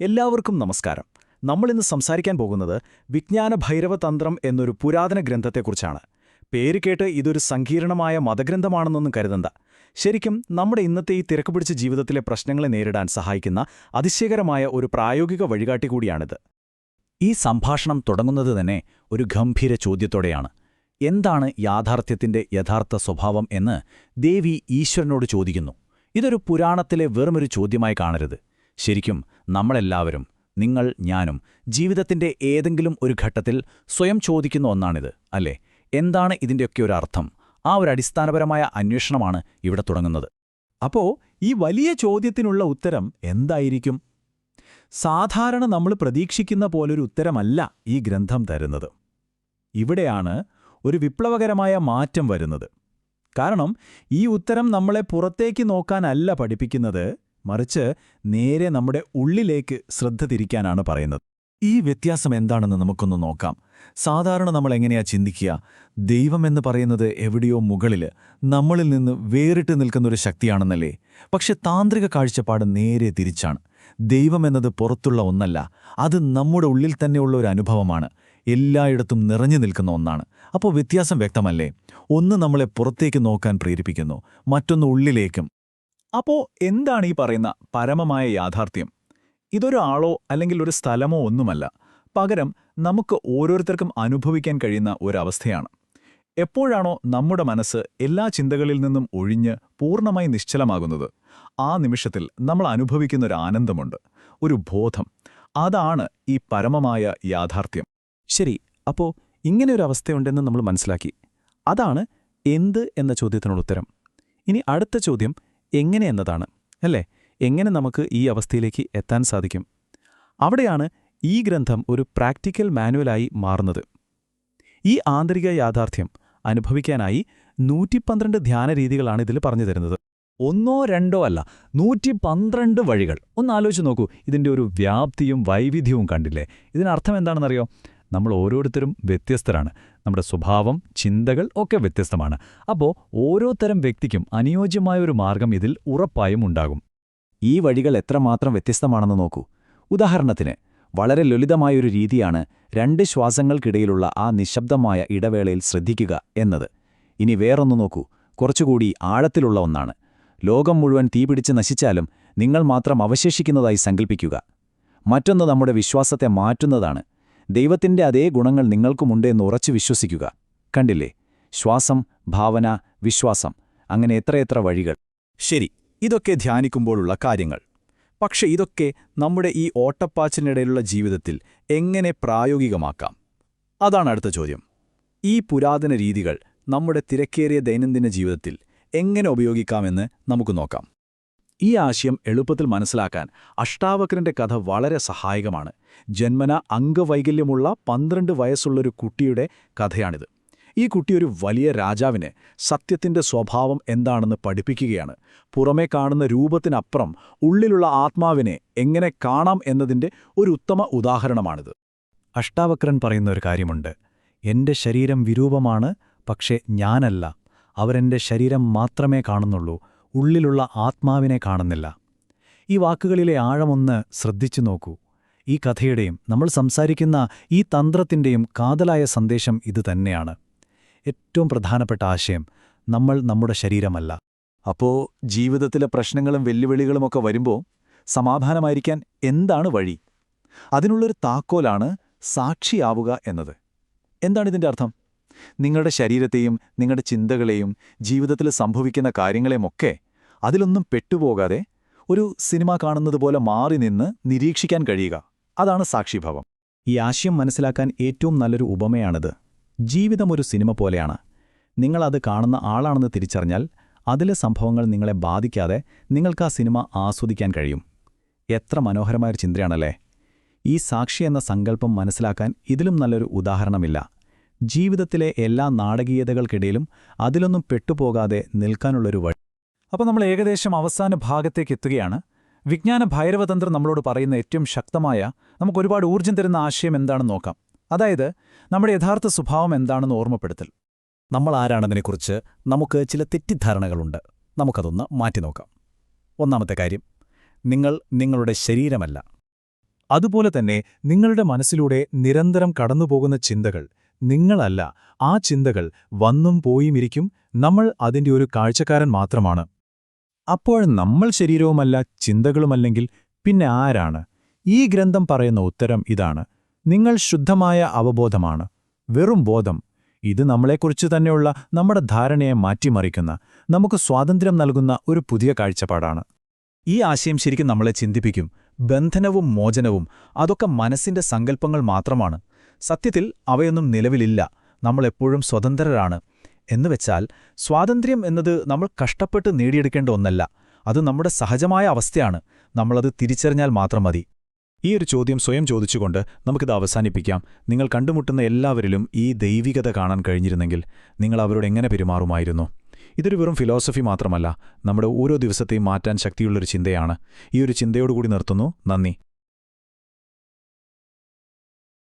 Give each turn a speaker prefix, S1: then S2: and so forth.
S1: എല്ലാവർക്കും നമസ്കാരം. നമ്മൾ ഇന്ന് സംസാരിക്കാൻ പോകുന്നത് വിജ്ഞാന ഭൈരവതന്ത്രം എന്നൊരു പുരാതന ഗ്രന്ഥത്തെക്കുറിച്ചാണ്. പേര് കേട്ട് ഇതൊരു സങ്കീർണമായ മതഗ്രന്ഥമാണെന്നൊന്നും കരുതണ്ട. ശരിക്കും നമ്മുടെ ഇന്നത്തെ ഈ തിരക്ക് പിടിച്ച ജീവിതത്തിലെ പ്രശ്നങ്ങളെ നേരിടാൻ സഹായിക്കുന്ന അതിശയകരമായ ഒരു പ്രായോഗിക വഴികാട്ടി കൂടിയാണിത്. ഈ സംഭാഷണം തുടങ്ങുന്നത് തന്നെ ഒരു ഗംഭീര ചോദ്യത്തോടെയാണ്. എന്താണ് യാഥാർത്ഥ്യത്തിന്റെ യഥാർത്ഥ സ്വഭാവം എന്ന് ദേവി ഈശ്വരനോട് ചോദിക്കുന്നു. ഇതൊരു പുരാണത്തിലെ വെറുമൊരു ചോദ്യമായി കാണരുത്. ശരിക്കും നമ്മളെല്ലാവരും നിങ്ങൾ ഞാനും ജീവിതത്തിന്റെ ഏതെങ്കിലും ഒരു ഘട്ടത്തിൽ സ്വയം ചോദിക്കുന്ന ഒന്നാണിത് അല്ലേ? എന്താണ് ഇതിന്റെയൊക്കെ ഒരു അർത്ഥം? ആ ഒരു അടിസ്ഥാനപരമായ അന്വേഷണമാണ് ഇവിടെ തുടങ്ങുന്നത്.
S2: അപ്പോ ഈ വലിയ ചോദ്യത്തിനുള്ള ഉത്തരം എന്തായിരിക്കും? സാധാരണ നമ്മൾ പ്രതീക്ഷിക്കുന്ന പോലൊരു ഉത്തരമല്ല ഈ ഗ്രന്ഥം തരുന്നത്. ഇവിടെയാണ് ഒരു വിപ്ലവകരമായ മാറ്റം വരുന്നത്. കാരണം ഈ ഉത്തരം നമ്മളെ പുറത്തേക്ക് നോക്കാനല്ല പഠിപ്പിക്കുന്നത് മറിച്ച് നേരെ നമ്മുടെ ഉള്ളിലേക്ക് ശ്രദ്ധ തിരിക്കാനാണ് പറയുന്നത്. ഈ വ്യത്യാസം എന്താണെന്ന് നമുക്കൊന്ന് നോക്കാം. സാധാരണ നമ്മൾ എങ്ങനെയാ ചിന്തിക്കുക? ദൈവമെന്ന് പറയുന്നത് എവിടെയോ മുകളിൽ നമ്മളിൽ നിന്ന് വേറിട്ട് നിൽക്കുന്നൊരു ശക്തിയാണെന്നല്ലേ? പക്ഷെ താന്ത്രിക കാഴ്ചപ്പാട് നേരെ തിരിച്ചാണ്. ദൈവമെന്നത് പുറത്തുള്ള ഒന്നല്ല അത് നമ്മുടെ ഉള്ളിൽ തന്നെയുള്ള ഒരു അനുഭവമാണ്. എല്ലായിടത്തും നിറഞ്ഞു നിൽക്കുന്ന ഒന്നാണ്. അപ്പോൾ വ്യത്യാസം വ്യക്തമല്ലേ? ഒന്ന് നമ്മളെ പുറത്തേക്ക് നോക്കാൻ പ്രേരിപ്പിക്കുന്നു മറ്റൊന്ന് ഉള്ളിലേക്കും. അപ്പോ എന്താണ് ഈ പറയുന്ന പരമമായ യാഥാർത്ഥ്യം? ഇതൊരാളോ അല്ലെങ്കിൽ ഒരു സ്ഥലമോ ഒന്നുമല്ല. പകരം നമുക്ക് ഓരോരുത്തർക്കും അനുഭവിക്കാൻ കഴിയുന്ന ഒരവസ്ഥയാണ്. എപ്പോഴാണോ നമ്മുടെ മനസ്സ് എല്ലാ ചിന്തകളിൽ നിന്നും ഒഴിഞ്ഞ് പൂർണമായി നിശ്ചലമാകുന്നത് ആ നിമിഷത്തിൽ നമ്മൾ അനുഭവിക്കുന്ന ഒരു ആനന്ദമുണ്ട് ഒരു ബോധം. അതാണ് ഈ പരമമായ യാഥാർത്ഥ്യം.
S1: ശരി അപ്പോ ഇങ്ങനെ ഒരു അവസ്ഥയുണ്ടെന്ന് നമ്മൾ മനസ്സിലാക്കി. അതാണ് എന്ത് എന്ന ചോദ്യത്തിനുള്ള ഉത്തരം. ഇനി അടുത്ത ചോദ്യം എങ്ങനെ എന്നതാണ് അല്ലേ? എങ്ങനെ നമുക്ക് ഈ അവസ്ഥയിലേക്ക് എത്താൻ സാധിക്കും? അവിടെയാണ് ഈ ഗ്രന്ഥം ഒരു പ്രാക്ടിക്കൽ മാനുവലായി മാറുന്നത്. ഈ ആന്തരിക യാഥാർത്ഥ്യം അനുഭവിക്കാനായി നൂറ്റി പന്ത്രണ്ട് ധ്യാന രീതികളാണ് ഇതിൽ പറഞ്ഞു തരുന്നത്. ഒന്നോ രണ്ടോ അല്ല നൂറ്റി പന്ത്രണ്ട് വഴികൾ. ഒന്ന് ആലോചിച്ച് നോക്കൂ ഇതിന്റെ ഒരു വ്യാപ്തിയും വൈവിധ്യവും കണ്ടില്ലേ? ഇതിനർത്ഥം എന്താണെന്നറിയോ? നമ്മൾ ഓരോരുത്തരും വ്യത്യസ്തരാണ്. നമ്മുടെ സ്വഭാവം ചിന്തകൾ ഒക്കെ വ്യത്യസ്തമാണ്. അപ്പോൾ ഓരോ തരം വ്യക്തിക്കും അനുയോജ്യമായ ഒരു മാർഗം ഇതിൽ ഉറപ്പായും ഉണ്ടാകും. ഈ വഴികൾ എത്രമാത്രം വ്യത്യസ്തമാണെന്ന് നോക്കൂ. ഉദാഹരണത്തിന് വളരെ ലളിതമായൊരു രീതിയാണ് രണ്ട് ശ്വാസങ്ങൾക്കിടയിലുള്ള ആ നിശബ്ദമായ ഇടവേളയിൽ ശ്രദ്ധിക്കുക എന്നത്. ഇനി വേറൊന്നു നോക്കൂ. കുറച്ചുകൂടി ആഴത്തിലുള്ള ഒന്നാണ്. ലോകം മുഴുവൻ തീപിടിച്ച് നശിച്ചാലും നിങ്ങൾ മാത്രം അവശേഷിക്കുന്നതായി സങ്കൽപ്പിക്കുക. മറ്റൊന്ന് നമ്മുടെ വിശ്വാസത്തെ മാറ്റുന്നതാണ്. ദൈവത്തിന്റെ അതേ ഗുണങ്ങൾ നിങ്ങൾക്കുമുണ്ട് എന്ന് ഉറച്ചു വിശ്വസിക്കുക. കണ്ടില്ലേ? ശ്വാസം ഭാവന വിശ്വാസം. അങ്ങനെ എത്രയെത്ര വഴികൾ. ശരി ഇതൊക്കെ ധ്യാനിക്കുമ്പോഴുള്ള കാര്യങ്ങൾ. പക്ഷെ ഇതൊക്കെ നമ്മുടെ ഈ ഓട്ടപ്പാച്ചിനിടയിലുള്ള ജീവിതത്തിൽ എങ്ങനെ പ്രായോഗികമാക്കാം? അതാണ് അടുത്ത ചോദ്യം. ഈ പുരാതന രീതികൾ നമ്മുടെ തിരക്കേറിയ ദൈനംദിന ജീവിതത്തിൽ എങ്ങനെ ഉപയോഗിക്കാമെന്ന് നമുക്ക് നോക്കാം. ഈ ആശയം എളുപ്പത്തിൽ മനസ്സിലാക്കാൻ അഷ്ടാവക്രന്റെ കഥ വളരെ സഹായകമാണ്. ജന്മന അംഗവൈകല്യമുള്ള പന്ത്രണ്ട് വയസ്സുള്ളൊരു കുട്ടിയുടെ കഥയാണിത്. ഈ കുട്ടി ഒരു വലിയ രാജാവിനെ സത്യത്തിന്റെ സ്വഭാവം എന്താണെന്ന് പഠിപ്പിക്കുകയാണ്. പുറമേ കാണുന്ന രൂപത്തിനപ്പുറം ഉള്ളിലുള്ള ആത്മാവിനെ എങ്ങനെ കാണാം എന്നതിന്റെ ഒരു ഉത്തമ ഉദാഹരണമാണിത്. അഷ്ടാവക്രൻ പറയുന്ന ഒരു കാര്യമുണ്ട്. എന്റെ ശരീരം വിരൂപമാണ് പക്ഷേ ഞാനല്ല. അവരെന്റെ ശരീരം മാത്രമേ കാണുന്നുള്ളൂ. ഉള്ളിലുള്ള ആത്മാവിനെ കാണുന്നില്ല. ഈ വാക്കുകളിലെ ആഴമൊന്ന് ശ്രദ്ധിച്ചു നോക്കൂ. ഈ കഥയുടെയും നമ്മൾ സംസാരിക്കുന്ന ഈ തന്ത്രത്തിന്റെയും കാതലായ സന്ദേശം ഇതുതന്നെയാണ് ഏറ്റവും പ്രധാനപ്പെട്ട ആശയം നമ്മൾ നമ്മുടെ ശരീരമല്ല. അപ്പോ ജീവിതത്തിലെ പ്രശ്നങ്ങളും വെല്ലുവിളികളുമൊക്കെ വരുമ്പോൾ സമാധാനമായിരിക്കാൻ എന്താണ് വഴി? അതിനുള്ളൊരു താക്കോലാണ് സാക്ഷിയാവുക എന്നത്. എന്താണിതിന്റെ അർത്ഥം? നിങ്ങളുടെ ശരീരത്തെയും നിങ്ങളുടെ ചിന്തകളെയും ജീവിതത്തിൽ സംഭവിക്കുന്ന കാര്യങ്ങളെയുമൊക്കെ അതിലൊന്നും പെട്ടുപോകാതെ ഒരു സിനിമ കാണുന്നത് പോലെ മാറി നിന്ന് നിരീക്ഷിക്കാൻ കഴിയുക. അതാണ് സാക്ഷിഭാവം. ഈ ആശയം മനസ്സിലാക്കാൻ ഏറ്റവും നല്ലൊരു ഉപമയാണിത്. ജീവിതം ഒരു സിനിമ പോലെയാണ്. നിങ്ങളത് കാണുന്ന ആളാണെന്ന് തിരിച്ചറിഞ്ഞാൽ അതിലെ സംഭവങ്ങൾ നിങ്ങളെ ബാധിക്കാതെ നിങ്ങൾക്ക് ആ സിനിമ ആസ്വദിക്കാൻ കഴിയും. എത്ര മനോഹരമായൊരു ചിന്തയാണല്ലേ? ഈ സാക്ഷി എന്ന സങ്കല്പം മനസ്സിലാക്കാൻ ഇതിലും നല്ലൊരു ഉദാഹരണമില്ല. ജീവിതത്തിലെ എല്ലാ നാടകീയതകൾക്കിടയിലും അതിലൊന്നും പെട്ടുപോകാതെ നിൽക്കാനുള്ളൊരു വഴി അപ്പോൾ നമ്മൾ ഏകദേശം അവസാന ഭാഗത്തേക്ക് എത്തുകയാണ്. വിജ്ഞാന ഭൈരവതന്ത്രം നമ്മളോട് പറയുന്ന ഏറ്റവും ശക്തമായ നമുക്കൊരുപാട് ഊർജം തരുന്ന ആശയം എന്താണെന്ന് നോക്കാം. അതായത് നമ്മുടെ യഥാർത്ഥ സ്വഭാവം എന്താണെന്ന് ഓർമ്മപ്പെടുത്തൽ. നമ്മൾ ആരാണെന്നതിനെക്കുറിച്ച് നമുക്ക് ചില തെറ്റിദ്ധാരണകളുണ്ട്. നമുക്കതൊന്ന് മാറ്റി നോക്കാം. ഒന്നാമത്തെ കാര്യം നിങ്ങൾ നിങ്ങളുടെ ശരീരമല്ല.
S2: അതുപോലെ തന്നെ നിങ്ങളുടെ മനസ്സിലൂടെ നിരന്തരം കടന്നുപോകുന്ന ചിന്തകൾ നിങ്ങളല്ല ആ ചിന്തകൾ വന്നും പോയുമിരിക്കും. നമ്മൾ അതിന്റെ ഒരു കാഴ്ചക്കാരൻ മാത്രമാണ്. അപ്പോൾ നമ്മൾ ശരീരവുമല്ല ചിന്തകളുമല്ലെങ്കിൽ പിന്നെ ആരാണ്? ഈ ഗ്രന്ഥം പറയുന്ന ഉത്തരം ഇതാണ്. നിങ്ങൾ ശുദ്ധമായ അവബോധമാണ് വെറും ബോധം. ഇത് നമ്മളെക്കുറിച്ച് തന്നെയുള്ള നമ്മുടെ ധാരണയെ മാറ്റിമറിക്കുന്ന നമുക്ക് സ്വാതന്ത്ര്യം നൽകുന്ന ഒരു പുതിയ കാഴ്ചപ്പാടാണ്. ഈ ആശയം ശരിക്കും നമ്മളെ ചിന്തിപ്പിക്കും. ബന്ധനവും മോചനവും അതൊക്കെ മനസ്സിന്റെ സങ്കല്പങ്ങൾ മാത്രമാണ്. സത്യത്തിൽ അവയൊന്നും നിലവിലില്ല. നമ്മളെപ്പോഴും സ്വതന്ത്രരാണ്. എന്നുവെച്ചാൽ സ്വാതന്ത്ര്യം എന്നത് നമ്മൾ കഷ്ടപ്പെട്ട് നേടിയെടുക്കേണ്ട ഒന്നല്ല. അത് നമ്മുടെ സഹജമായ അവസ്ഥയാണ്. നമ്മളത് തിരിച്ചറിഞ്ഞാൽ മാത്രം മതി. ഈ ഒരു ചോദ്യം സ്വയം ചോദിച്ചുകൊണ്ട് നമുക്കിത് അവസാനിപ്പിക്കാം. നിങ്ങൾ കണ്ടുമുട്ടുന്ന എല്ലാവരിലും ഈ ദൈവികത കാണാൻ കഴിഞ്ഞിരുന്നെങ്കിൽ നിങ്ങൾ അവരോട് എങ്ങനെ പെരുമാറുമായിരുന്നു? ഇതൊരു വെറും ഫിലോസഫി മാത്രമല്ല. നമ്മുടെ ഓരോ ദിവസത്തെയും മാറ്റാൻ ശക്തിയുള്ളൊരു ചിന്തയാണ്. ഈ ഒരു ചിന്തയോടുകൂടി നിർത്തുന്നു. നന്ദി.